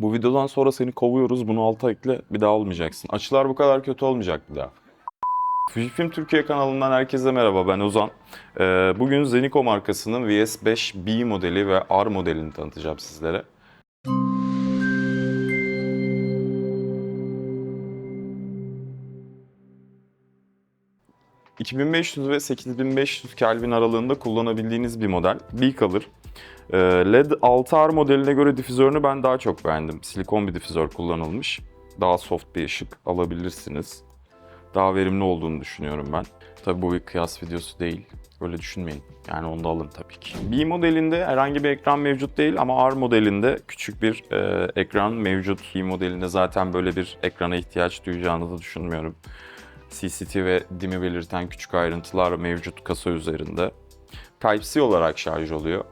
Bu videodan sonra seni kovuyoruz. Bunu alta ekle. Bir daha olmayacaksın. Açılar bu kadar kötü olmayacak bir daha. Fujifilm Türkiye kanalından herkese merhaba. Ben Ozan. Ee, bugün Zeniko markasının VS5B modeli ve R modelini tanıtacağım sizlere. ...2500 ve 8500 Kelvin aralığında kullanabildiğiniz bir model. B-Color. Ee, LED 6R modeline göre difüzörünü ben daha çok beğendim. Silikon bir difüzör kullanılmış. Daha soft bir ışık alabilirsiniz. Daha verimli olduğunu düşünüyorum ben. Tabii bu bir kıyas videosu değil. Öyle düşünmeyin. Yani onu da alın tabii ki. B modelinde herhangi bir ekran mevcut değil ama R modelinde küçük bir e, ekran mevcut. B modelinde zaten böyle bir ekrana ihtiyaç duyacağınızı düşünmüyorum. CCT ve DIM'i belirten küçük ayrıntılar mevcut kasa üzerinde. Type-C olarak şarj oluyor.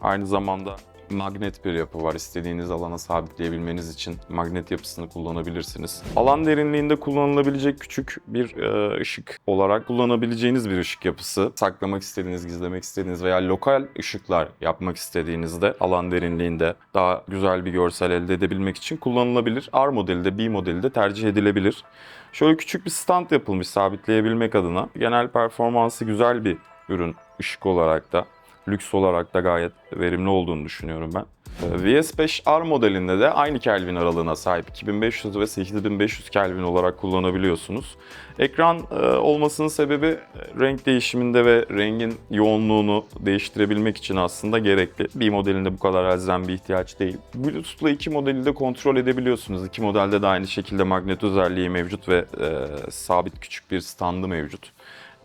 Aynı zamanda magnet bir yapı var. İstediğiniz alana sabitleyebilmeniz için magnet yapısını kullanabilirsiniz. Alan derinliğinde kullanılabilecek küçük bir e, ışık olarak kullanabileceğiniz bir ışık yapısı. Saklamak istediğiniz, gizlemek istediğiniz veya lokal ışıklar yapmak istediğinizde alan derinliğinde daha güzel bir görsel elde edebilmek için kullanılabilir. R modeli de B modeli de tercih edilebilir. Şöyle küçük bir stand yapılmış sabitleyebilmek adına. Genel performansı güzel bir ürün ışık olarak da lüks olarak da gayet verimli olduğunu düşünüyorum ben. Ee, VS5R modelinde de aynı Kelvin aralığına sahip 2500 ve 8500 Kelvin olarak kullanabiliyorsunuz. Ekran e, olmasının sebebi e, renk değişiminde ve rengin yoğunluğunu değiştirebilmek için aslında gerekli. Bir modelinde bu kadar elzem bir ihtiyaç değil. Bluetooth'la iki modeli de kontrol edebiliyorsunuz. İki modelde de aynı şekilde magnet özelliği mevcut ve e, sabit küçük bir standı mevcut.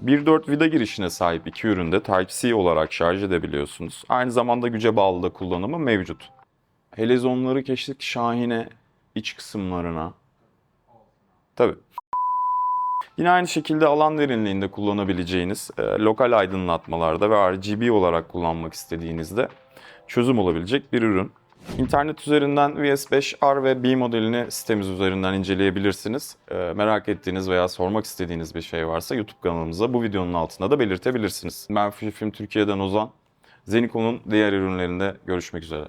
1.4 vida girişine sahip iki üründe Type-C olarak şarj edebiliyorsunuz. Aynı zamanda güce bağlı da kullanımı mevcut. Helezonları keşfettik şahine iç kısımlarına. Tabii. Yine aynı şekilde alan derinliğinde kullanabileceğiniz e, lokal aydınlatmalarda ve RGB olarak kullanmak istediğinizde çözüm olabilecek bir ürün. İnternet üzerinden VS5R ve B modelini sitemiz üzerinden inceleyebilirsiniz. Ee, merak ettiğiniz veya sormak istediğiniz bir şey varsa YouTube kanalımıza bu videonun altında da belirtebilirsiniz. Ben Fujifilm Türkiye'den Ozan. Zeniko'nun diğer ürünlerinde görüşmek üzere.